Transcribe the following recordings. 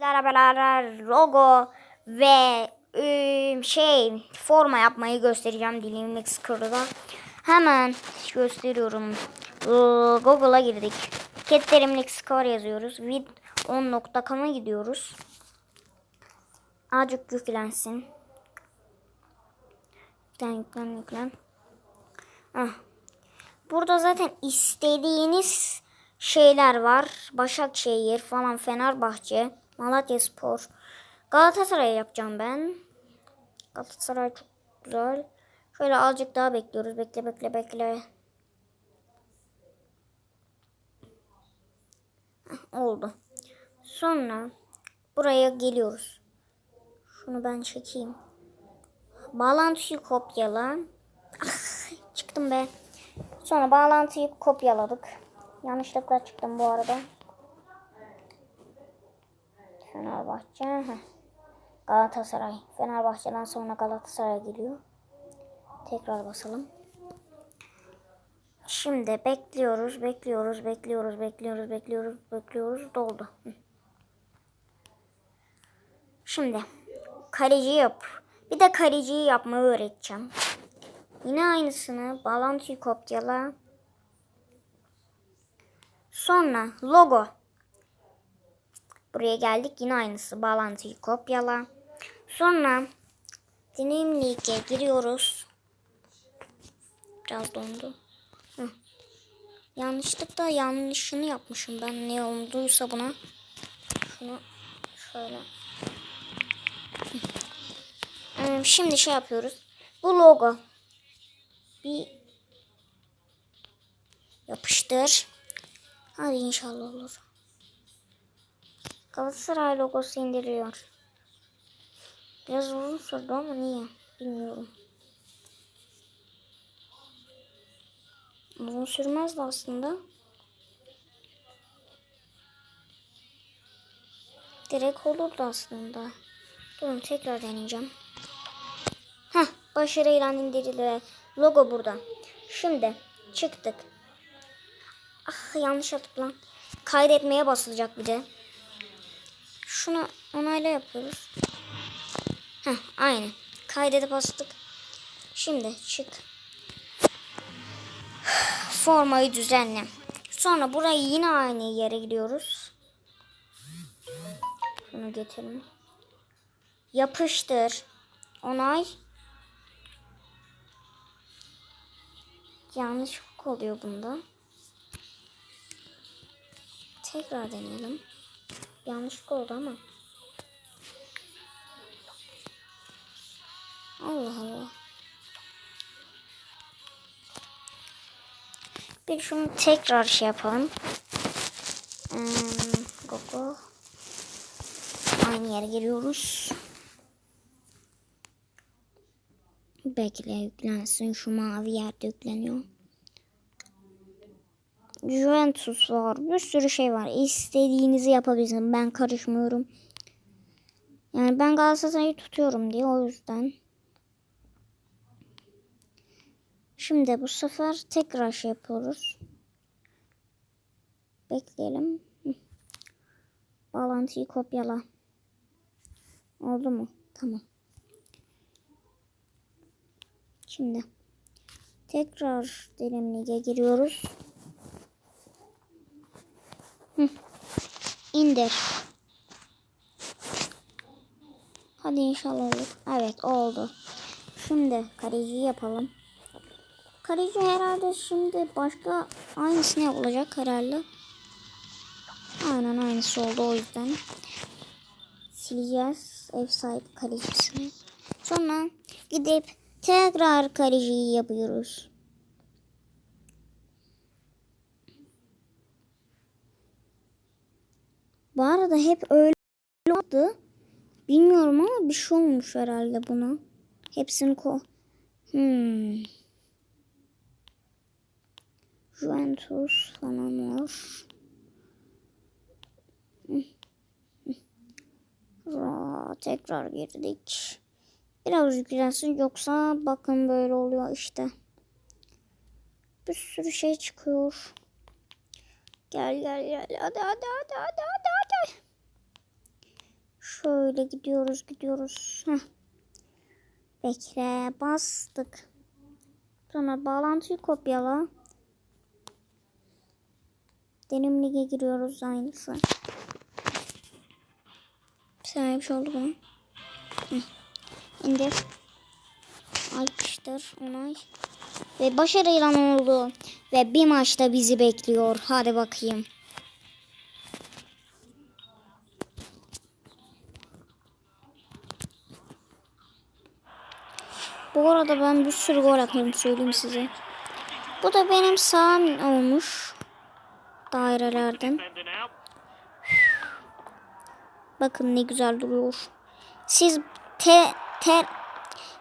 beraber logo ve ıı, şey forma yapmayı göstereceğim Dilimix Crew'da. Hemen gösteriyorum. Google'a girdik. Ketlerimlik score yazıyoruz. Vid 10.com'a gidiyoruz. Azıcık yüklensin. Yüklen yüklen yüklen. Ah. Burada zaten istediğiniz şeyler var. Başakşehir falan Fenerbahçe, Malatya Spor. Galatasaray yapacağım ben. Galatasaray çok güzel. Şöyle azıcık daha bekliyoruz. Bekle bekle bekle. Oldu. Sonra buraya geliyoruz. Şunu ben çekeyim. Bağlantıyı kopyala. Çıktım be. Sonra bağlantıyı kopyaladık. Yanlışlıkla çıktım bu arada. Fenerbahçe. heh. Galatasaray. Fenerbahçe'den sonra Galatasaray geliyor. Tekrar basalım. Şimdi bekliyoruz, bekliyoruz, bekliyoruz, bekliyoruz, bekliyoruz, bekliyoruz. Doldu. Şimdi kaleci yap. Bir de kaleciyi yapmayı öğreteceğim. Yine aynısını bağlantıyı kopyala. Sonra logo. Buraya geldik yine aynısı bağlantıyı kopyala. Sonra deneyim lige giriyoruz. Biraz dondu. Hı. Yanlışlıkla yanlışını yapmışım ben ne olduysa buna. Şunu şöyle. Ee, Şimdi şey yapıyoruz. Bu logo. Bir yapıştır. Hadi inşallah olur. Galatasaray logosu indiriliyor. Biraz uzun sürdü ama niye? Bilmiyorum. Uzun sürmezdi aslında. Direkt olurdu aslında. Durun tekrar deneyeceğim. Heh, başarıyla indirildi. Logo burada. Şimdi çıktık. Ah yanlış yaptık lan. Kaydetmeye basılacak bir de. Şunu onayla yapıyoruz. Heh, aynı. Kaydedip bastık. Şimdi çık. Formayı düzenle. Sonra burayı yine aynı yere gidiyoruz. Şunu getirin. Yapıştır. Onay. Yanlışlık oluyor bunda. Tekrar deneyelim. Yanlışlık oldu ama. Allah Allah. Bir şunu tekrar şey yapalım. Hmm, Gogo. Aynı yere giriyoruz. Bekle yüklensin. Şu mavi yerde yükleniyor. Juventus var. Bir sürü şey var. İstediğinizi yapabilirsiniz. Ben karışmıyorum. Yani ben Galatasaray'ı tutuyorum diye o yüzden. Şimdi bu sefer tekrar şey yapıyoruz. Bekleyelim. Bağlantıyı kopyala. Oldu mu? Tamam. Şimdi tekrar dilimliğe giriyoruz. Hı. İndir. Hadi inşallah olur. Evet oldu. Şimdi kaleciyi yapalım. Kaleci herhalde şimdi başka aynısını yapılacak herhalde. Aynen aynısı oldu o yüzden. Sileceğiz ev sahibi kalecisini. Sonra gidip tekrar kaleciyi yapıyoruz. Bu arada hep öyle oldu. Bilmiyorum ama bir şey olmuş herhalde buna. Hepsini ko... Hmm. Juventus falan var. Ra, tekrar girdik. Biraz yüklensin yoksa bakın böyle oluyor işte. Bir sürü şey çıkıyor. Gel gel gel hadi hadi hadi hadi hadi. Şöyle gidiyoruz gidiyoruz. Heh. Bekle bastık. Sonra bağlantıyı kopyala. Denim lige giriyoruz aynısı. Şey oldu? Hı. İndir. Açtır onay. Ve başarıyla oldu. Ve bir maçta bizi bekliyor. Hadi bakayım. Bu arada ben bir sürü gol atarım söyleyeyim size. Bu da benim sağım olmuş. Dairelerden. Bakın ne güzel duruyor. Siz te, te,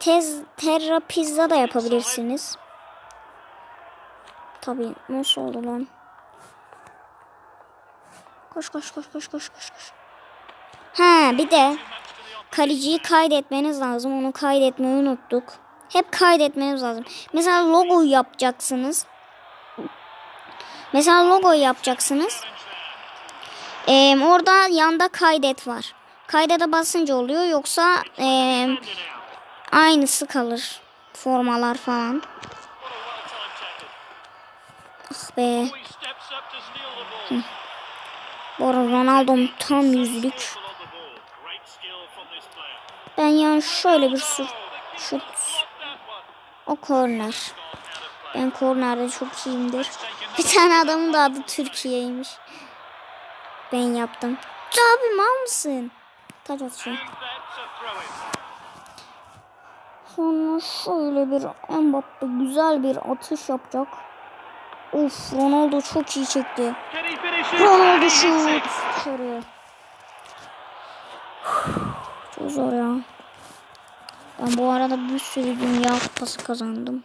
tez, terra pizza da yapabilirsiniz. Tabii nasıl oldu lan? Koş koş koş koş koş koş koş. Ha bir de kaleciyi kaydetmeniz lazım. Onu kaydetmeyi unuttuk. Hep kaydetmeniz lazım. Mesela logoyu yapacaksınız. Mesela logoyu yapacaksınız. Ee, orada yanda kaydet var. Kaydede basınca oluyor yoksa ee, aynısı kalır. Formalar falan. Ah be. Bu arada Ronaldo'm tam yüzlük. Ben yani şöyle bir şut, şut. O korner. Ben kornerde çok iyiyimdir. Bir tane adamın da adı Türkiye'ymiş. Ben yaptım. Abi mal mısın? Taç atacağım. Sonra şöyle bir Mbappe güzel bir atış yapacak. Of Ronaldo çok iyi çekti. Ronaldo şut. Dışarı. Çok ya. Ben bu arada bir sürü dünya kupası kazandım.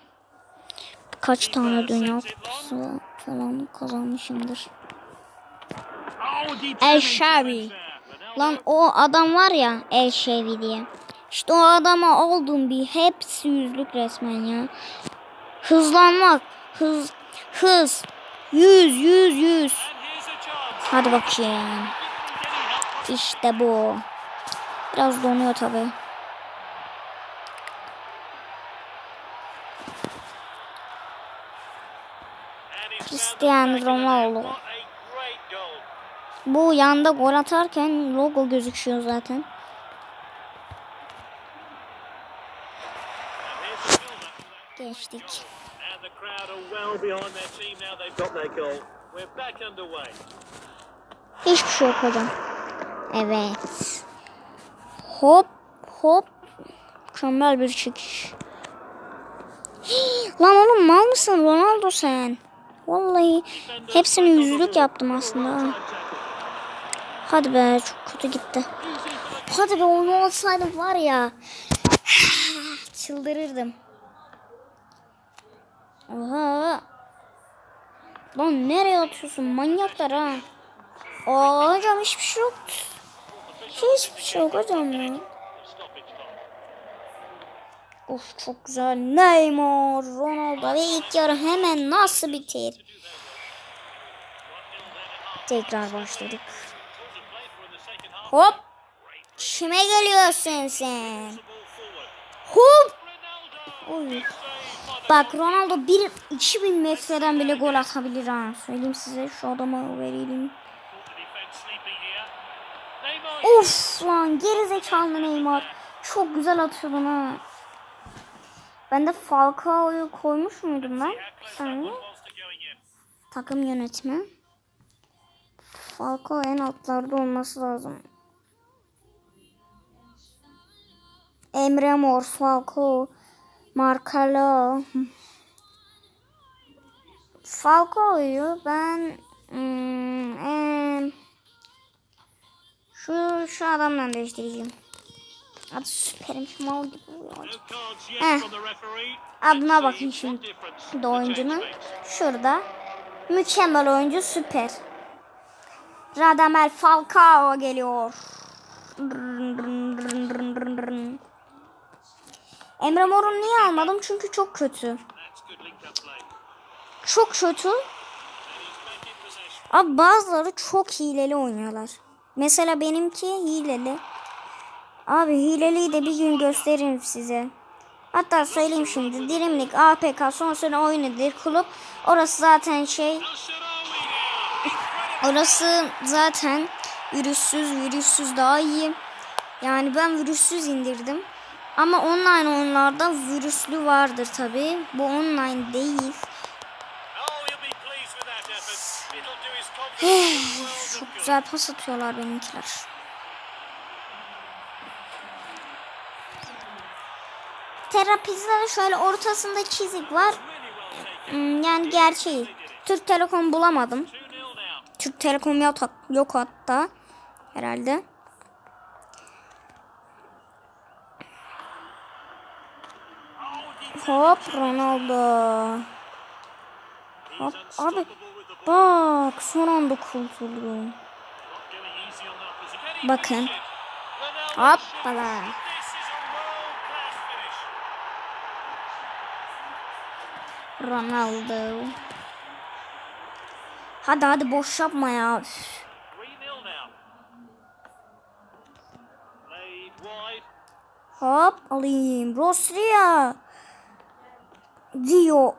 Kaç tane dünya kupası falan kazanmışımdır. El Şabi. Lan o adam var ya El Şevi diye. İşte o adama oldum bir hepsi yüzlük resmen ya. Hızlanmak. Hız. Hız. Yüz yüz yüz. Hadi bakayım. İşte bu. Biraz donuyor tabi. Cristiano Ronaldo. Bu yanda gol atarken logo gözüküyor zaten. Geçtik. Hiçbir şey yok hocam. Evet. Hop. Mükemmel bir çekiş. Lan oğlum mal mısın Ronaldo sen? Vallahi hepsini yüzlük yaptım aslında. Hadi be çok kötü gitti. Hadi be onu olsaydım var ya. Çıldırırdım. Oha. Lan nereye atıyorsun manyaklar ha. Aa hocam hiçbir şey yok. Hiçbir şey yok hocam ya. Of çok güzel. Neymar, Ronaldo ve ilk yarı hemen nasıl bitir? Tekrar başladık. Hop. Kime geliyorsun sen? Hop. Oy. Bak Ronaldo bir 2000 metreden bile gol atabilir ha. Söyleyeyim size şu adama verelim. Of lan gerizekalı Neymar. Çok güzel atıyordun ha. Ben de Falcao'yu koymuş muydum ben? Bir. Takım yönetimi. Falcao en altlarda olması lazım. Emre Mor, Falcao, Marcelo. Falcao'yu ben hmm, em, şu şu adamla değiştireceğim. Adı süperim mal gibi. Eh. referee. Adına bakın şimdi. oyuncunun. Şurada. Mükemmel oyuncu süper. Radamel Falcao geliyor. Emre Mor'u niye almadım? Çünkü çok kötü. Çok kötü. Abi bazıları çok hileli oynuyorlar. Mesela benimki hileli. Abi hileliyi de bir gün gösteririm size. Hatta söyleyeyim şimdi. Dilimlik APK son sene oynadığı kulüp. Orası zaten şey. Orası zaten virüssüz virüssüz daha iyi. Yani ben virüssüz indirdim. Ama online oyunlarda virüslü vardır tabi. Bu online değil. Oh, Çok güzel pas atıyorlar benimkiler. Terapizde de şöyle ortasında çizik var. Hmm, Yani gerçeği. Türk Telekom bulamadım. 2-0 now. Türk Telekom yok, yok hatta. Herhalde. Hop Ronaldo. Hop abi bak son anda kurtuldum. Bakın. Hoppala. Ronaldo. Hadi hadi boş yapma ya. Üf. 3-0 now. Played wide. Hop alayım. Rosria. Dio.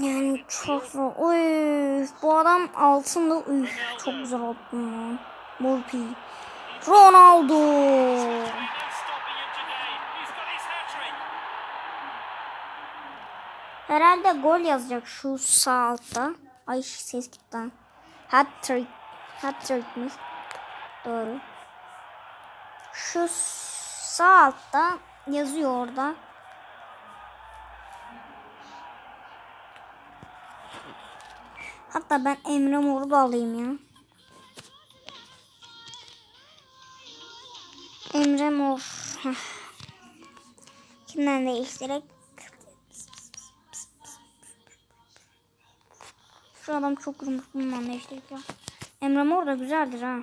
Yani çok zor. Oy, bu adam altında. Üf, çok güzel lan. Volpi. Ronaldo. Herhalde gol yazacak şu sağ altta. Ay ses gitti. lan. Hat-trick. Hat-trick'miş. Doğru. Şu sağ altta yazıyor orada. Hatta ben Emre Mor'u da alayım ya. Emre Mor. Kimden değiştirek? Şu adam çok yumruk bundan değiştirek ya. Emre Mor da güzeldir ha.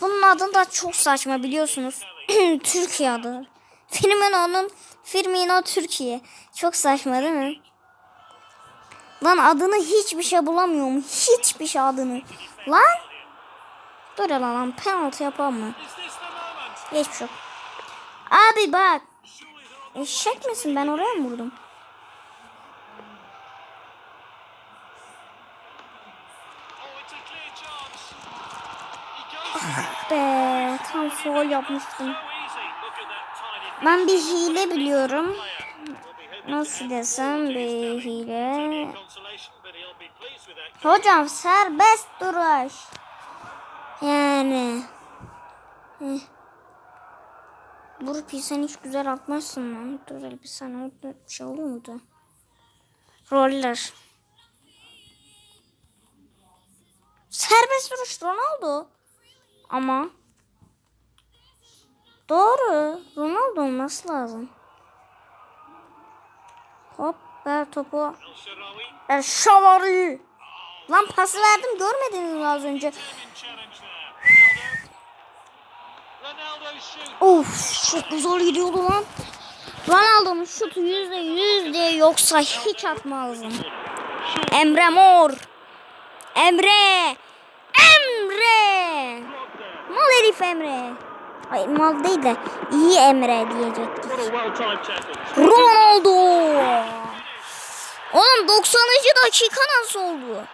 Bunun adı da çok saçma biliyorsunuz. Türkiye adı. Firmino'nun Firmino Türkiye. Çok saçma değil mi? Lan adını hiçbir şey bulamıyorum. Hiçbir şey adını. Lan. Dur ya lan penaltı yapalım mı? Geçmiş yok. Abi bak. Eşek misin? Ben oraya mı vurdum? Foul yapmıştım. Ben bir hile biliyorum. Nasıl desem bir hile. Hocam serbest duruş. Yani. Eh. Burpi sen hiç güzel atmazsın lan. Dur hele bir saniye orada şey oluyor muydu? Roller. Serbest duruş Ronaldo. Ama. Doğru. Ronaldo olması lazım. Hop ver topu. El Şavari. Lan pası verdim görmediniz mi az önce? Of çok güzel gidiyordu lan. Ronaldo'nun şutu yüzde yüz diye yoksa hiç atmazdım. Emre Mor. Emre. Emre. Mal herif Emre. Ay mal değil de iyi Emre diyecektik. Ronaldo. Oğlum 90. dakika nasıl oldu?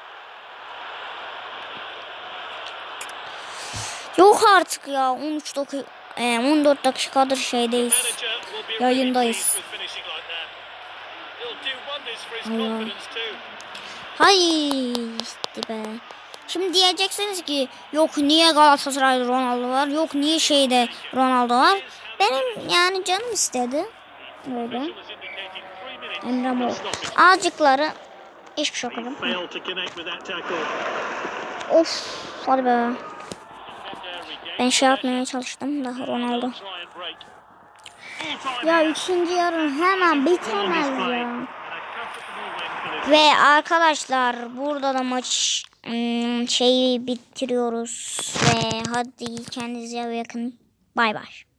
Yok artık ya 13 dakika 14 dakikadır şeydeyiz. Yayındayız. too. Hay işte be. Şimdi diyeceksiniz ki yok niye Galatasaray'da Ronaldo var? Yok niye şeyde Ronaldo var? Benim yani canım istedi. Böyle. Emre Mor. Azıcıkları hiçbir şey okudum. Of hadi be. Ben şey yapmaya çalıştım da Ronaldo. Ya now. ikinci yarı hemen bitemez ya. Ve arkadaşlar burada da maç şeyi bitiriyoruz. Ve hadi kendinize iyi bakın. Bay bay.